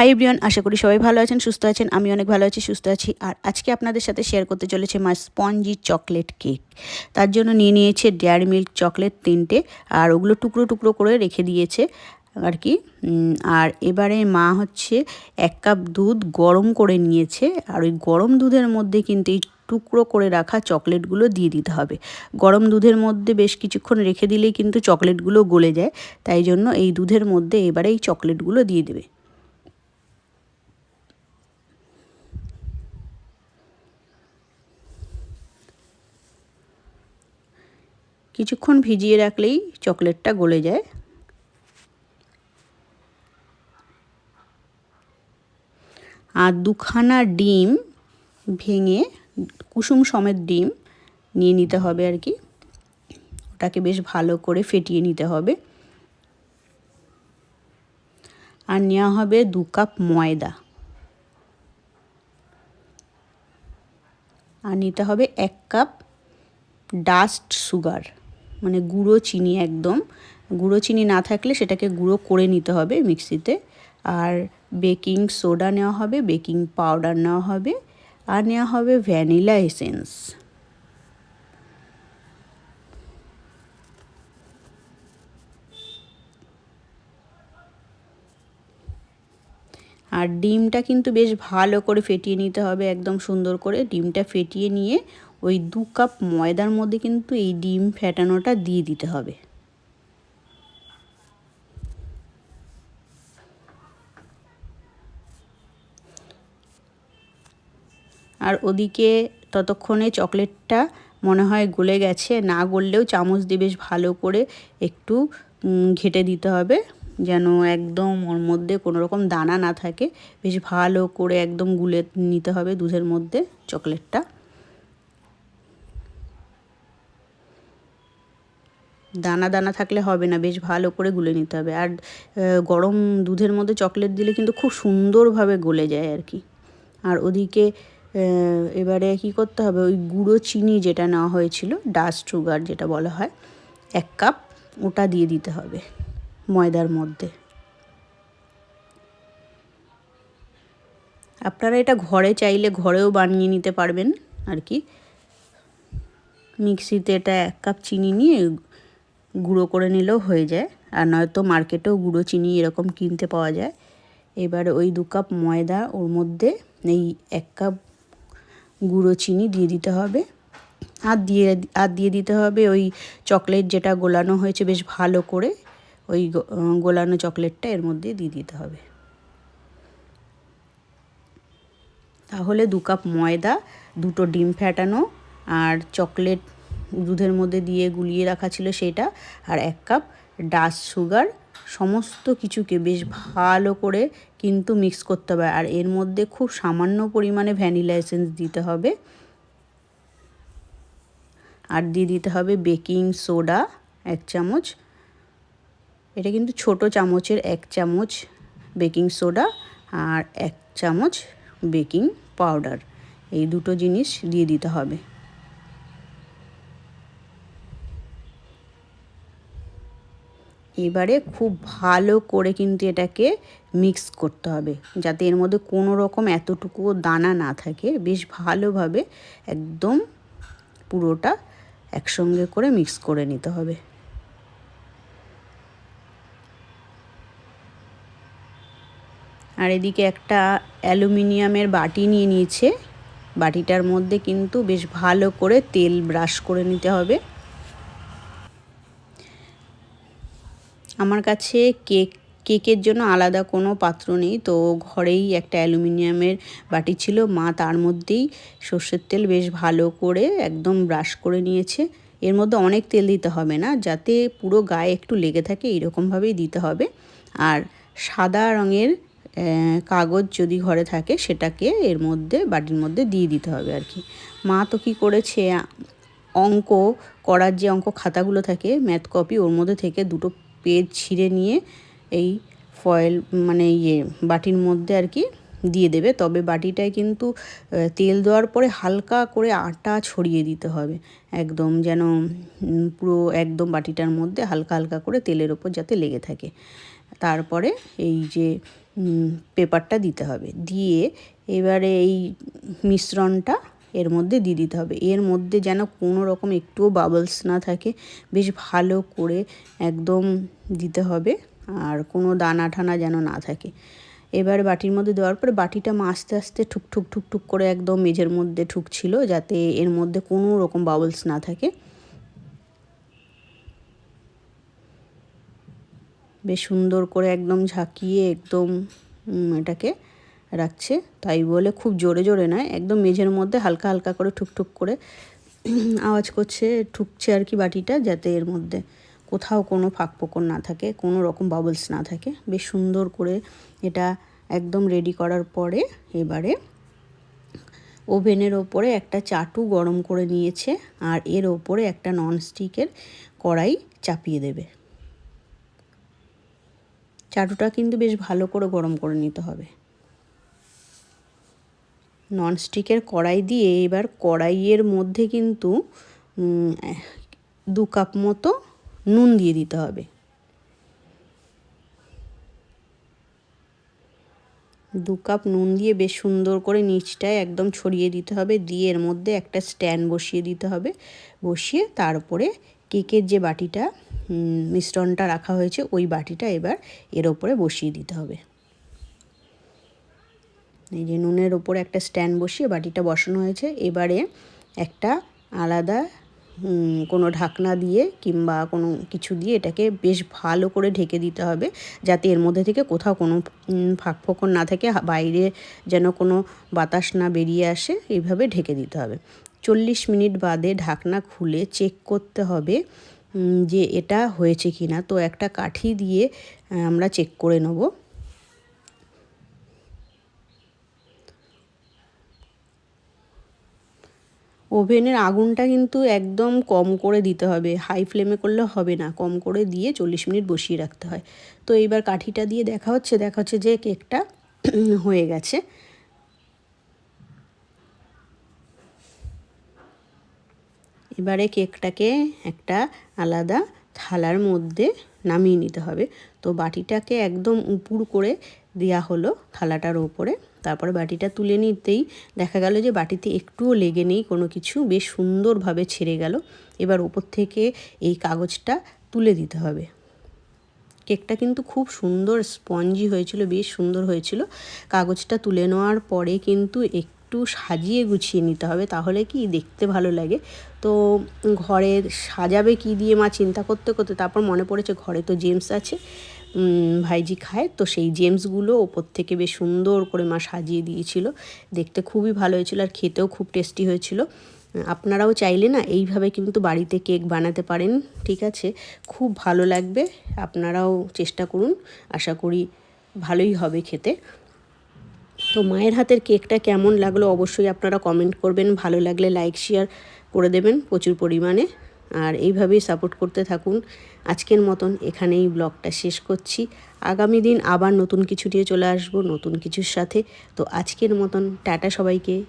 High Brian আশা করি সবাই ভালো আছেন, সুস্থ আছেন আমি অনেক ভালো আছি, সুস্থ আছি। আর আজকে আপনাদের সাথে শেয়ার করতে চলেছে মা স্পঞ্জি চকলেট কেক তার জন্য নিয়ে নিয়েছে ডেয়ারি মিল্ক চকলেট তিনটে, আর ওগুলো টুকরো টুকরো করে রেখে দিয়েছে, আর কি। আর এবারে মা হচ্ছে এক কাপ দুধ গরম করে নিয়েছে, আর ওই গরম দুধের মধ্যে কিন্তু এই টুকরো করে রাখা চকলেটগুলো দিয়ে দিতে হবে। গরম দুধের মধ্যে বেশ কিছুক্ষণ রেখে দিলেই কিন্তু চকলেটগুলো গলে যায়, তাই জন্য এই দুধের মধ্যে এবারে এই চকলেটগুলো দিয়ে দেবে। কিছুক্ষণ ভিজিয়ে রাখলেই চকলেটটা গলে যায়। আর দুখানা ডিম ভেঙে, কুসুম সমেত ডিম নিয়ে নিতে হবে আর কি। ওটাকে বেশ ভালো করে ফেটিয়ে নিতে হবে। আর নেওয়া হবে দু কাপ ময়দা। আর নিতে হবে এক কাপ ডাস্ট সুগার। মানে গুঁড়ো চিনি একদম। গুঁড়ো চিনি না থাকলে সেটাকে গুঁড়ো করে নিতে হবে মিক্সিতে। আর বেকিং সোডা নেওয়া হবে, বেকিং পাউডার নেওয়া হবে, আর নেওয়া হবে ভ্যানিলা এসেন্স। আর ডিমটা কিন্তু বেশ ভালো করে ফেটিয়ে নিতে হবে, একদম সুন্দর করে ডিমটা ফেটিয়ে নিয়ে ওই দু কাপ ময়দার মধ্যে কিন্তু এই ডিম ফেটানোটা দিয়ে দিতে হবে। আর ওদিকে ততক্ষণে চকলেটটা মনে হয় গলে গেছে, না গললেও চামচ দিয়ে বেশ ভালো করে একটু ঘেটে দিতে হবে যেন একদম ওর মধ্যে কোনো রকম দানা না থাকে। বেশ ভালো করে একদম গুলে নিতে হবে দুধের মধ্যে চকলেটটা। দানা দানা থাকলে হবে না, বেশ ভালো করে গুলে নিতে হবে। আর গরম দুধের মধ্যে চকলেট দিলে কিন্তু খুব সুন্দরভাবে গলে যায় আর কি। আর ওদিকে এবারে কি করতে হবে, ওই গুঁড়ো চিনি যেটা নেওয়া হয়েছিল, ডাস্ট সুগার যেটা বলা হয়, এক কাপ ওটা দিয়ে দিতে হবে ময়দার মধ্যে। আপনারা এটা ঘরে চাইলে ঘরেও বানিয়ে নিতে পারবেন আর কি। মিক্সিতে এটা এক কাপ চিনি নিয়ে গুঁড়ো করে নিলেও হয়ে যায়। আর নয়তো মার্কেটেও গুঁড়ো চিনি এরকম কিনতে পাওয়া যায়। এবার ওই দু কাপ ময়দা, ওর মধ্যে এই এক কাপ গুঁড়ো চিনি দিয়ে দিতে হবে। আর দিয়ে আর দিয়ে দিতে হবে ওই চকলেট যেটা গোলানো হয়েছে বেশ ভালো করে, ওই গোলানো চকলেটটা এর মধ্যে দিয়ে দিতে হবে। তাহলে দু কাপ ময়দা, দুটো ডিম ফ্যাটানো আর চকলেট দুধের মধ্যে দিয়ে গুলিয়ে রাখা ছিল সেটা। আর এক কাপ ডাস সুগার, সমস্ত কিছুকে বেশ ভালো করে কিন্তু মিক্স করতে হবে। আর এর মধ্যে খুব সামান্য পরিমাণে ভ্যানিলা এসেন্স দিতে হবে। আর দিয়ে দিতে হবে বেকিং সোডা এক চামচ। এটা কিন্তু ছোট চামচের এক চামচ বেকিং সোডা আর এক চামচ বেকিং পাউডার এই দুটো জিনিস দিয়ে দিতে হবে। এবারে খুব ভালো করে কিন্তু এটাকে মিক্স করতে হবে। যাতে এর মধ্যে কোনো রকম এতটুকুও দানা না থাকে। বেশ ভালোভাবে একদম পুরোটা একসঙ্গে করে মিক্স করে নিতে হবে। আর এদিকে একটা অ্যালুমিনিয়ামের বাটি নিয়ে নিয়েছে। বাটিটার মধ্যে কিন্তু বেশ ভালো করে তেল ব্রাশ করে নিতে হবে। আমার কাছে কেক, কেকের জন্য আলাদা কোনো পাত্র নেই। তো ঘরেই একটা অ্যালুমিনিয়ামের বাটি ছিল। মা তার মধ্যেই সর্ষের তেল বেশ ভালো করে একদম ব্রাশ করে নিয়েছে। এর মধ্যে অনেক তেল দিতে হবে না, যাতে পুরো গায়ে একটু লেগে থাকে, এইরকমভাবেই দিতে হবে। আর সাদা রঙের কাগজ যদি ঘরে থাকে, সেটাকে এর মধ্যে, বাটির মধ্যে দিয়ে দিতে হবে আর কি। মা তো কী করেছে অঙ্ক, করার যে অঙ্ক খাতাগুলো থাকে ম্যাথ কপি ওর মধ্যে থেকে দুটো পেজ ছিঁড়ে নিয়ে এই ফয়েল মানে ইয়ে বাটির মধ্যে আর কি দিয়ে দেবে। তবে বাটিটায় কিন্তু তেল দেওয়ার পরে হালকা করে আটা ছড়িয়ে দিতে হবে। একদম যেন পুরো একদম বাটিটার মধ্যে হালকা হালকা করে তেলের ওপর যাতে লেগে থাকে। তারপরে এই যে পেপারটা দিতে হবে। দিয়ে এবারে এই মিশ্রণটা এর মধ্যে দিয়ে দিতে হবে। এর মধ্যে যেন কোনো রকম একটুও বাবলস না থাকে। বেশ ভালো করে একদম দিতে হবে আর কোনো দানা ঠানা যেন না থাকে। এবার বাটির মধ্যে দেওয়ার পরে বাটিটা আস্তে আস্তে ঠুক ঠুক ঠুক ঠুক করে একদম মেঝের মধ্যে ঠুকছিল যাতে এর মধ্যে কোনো রকম বাবলস না থাকে। বেশ সুন্দর করে একদম ঝাঁকিয়ে একদম এটাকে রাখছে। তাই বলে খুব জোরে জোরে নয়, একদম মেঝের মধ্যে হালকা হালকা করে ঠুকঠুক করে আওয়াজ করছে, ঠুকছে আর কি বাটিটা যাতে এর মধ্যে কোথাও কোনো ফাঁক পোকর না থাকে, কোনো রকম বাবলস না থাকে। বেশ সুন্দর করে এটা একদম রেডি করার পরে এবারে ওভেনের ওপরে একটা চাটু গরম করে নিয়েছে আর এর ওপরে একটা ননস্টিকের কড়াই চাপিয়ে দেবে। চাটুটা কিন্তু বেশ ভালো করে গরম করে নিতে হবে। ননস্টিকের কড়াই দিয়ে এবার কড়াইয়ের মধ্যে কিন্তু দু কাপ মতো নুন দিয়ে দিতে হবে। দু কাপ নুন দিয়ে বেশ সুন্দর করে নিচটায় একদম ছড়িয়ে দিতে হবে। দিয়ে এর মধ্যে একটা স্ট্যান্ড বসিয়ে দিতে হবে। বসিয়ে তারপরে কেকের যে বাটিটা মিশ্রণটা রাখা হয়েছে, ওই বাটিটা এবার এর ওপরে বসিয়ে দিতে হবে। এই যে নুনের ওপরে একটা স্ট্যান্ড বসিয়ে বাটিটা বসানো হয়েছে। এবারে একটা আলাদা কোনো ঢাকনা দিয়ে কিংবা কোনো কিছু দিয়ে এটাকে বেশ ভালো করে ঢেকে দিতে হবে যাতে এর মধ্যে থেকে কোথাও কোনো ফাঁক ফোকর না থাকে বাইরে যেন কোনো বাতাস না বেরিয়ে আসে, এইভাবে ঢেকে দিতে হবে। চল্লিশ মিনিট বাদে ঢাকনা খুলে চেক করতে হবে যে এটা হয়েছে কি না তো একটা কাঠি দিয়ে আমরা চেক করে নেব। ওভেনের আগুনটা কিন্তু একদম কম করে দিতে হবে। হাই ফ্লেমে করলে হবে না, কম করে দিয়ে চল্লিশ মিনিট বসিয়ে রাখতে হয়। তো এইবার কাঠিটা দিয়ে দেখা হচ্ছে দেখা হচ্ছে যে কেকটা হয়ে গেছে। এবারে কেকটাকে একটা আলাদা থালার মধ্যে নামিয়ে নিতে হবে। তো বাটিটাকে একদম উপুর করে দেওয়া হলো থালাটার ওপরে। তারপরে বাটিটা তুলে নিতেই দেখা গেল যে বাটিতে একটুও লেগে নেই, কোনো কিছু বেশ সুন্দরভাবে ছেড়ে গেল। এবার ওপর থেকে এই কাগজটা তুলে দিতে হবে। কেকটা কিন্তু খুব সুন্দর স্পঞ্জি হয়েছিল, বেশ সুন্দর হয়েছিল। কাগজটা তুলে নেওয়ার পরে কিন্তু একটু সাজিয়ে গুছিয়ে নিতে হবে, তাহলে কি দেখতে ভালো লাগে। তো ঘরে সাজাবে কি দিয়ে মা চিন্তা করতে করতে তারপর মনে পড়েছে ঘরে তো জেমস আছে। ভাইজি খায়। তো সেই জেমসগুলো ওপর থেকে বেশ সুন্দর করে মা সাজিয়ে দিয়েছিল। দেখতে খুবই ভালো হয়েছিল আর খেতেও খুব টেস্টি হয়েছিল। আপনারাও চাইলে না, এইভাবে কিন্তু বাড়িতে কেক বানাতে পারেন, ঠিক আছে? খুব ভালো লাগবে। আপনারাও চেষ্টা করুন। আশা করি ভালোই হবে খেতে। তো মায়ের হাতের কেকটা কেমন লাগল অবশ্যই আপনারা কমেন্ট করবেন। ভালো লাগলে লাইক, শেয়ার করে দেবেন প্রচুর পরিমাণে। আর এইভাবেই সাপোর্ট করতে থাকুন। আজকের মতন এখানেই ব্লগটা শেষ করছি। আগামী দিন আবার নতুন কিছু নিয়ে চলে আসব, নতুন কিছুর সাথে। তো আজকের মতন টাটা সবাইকে।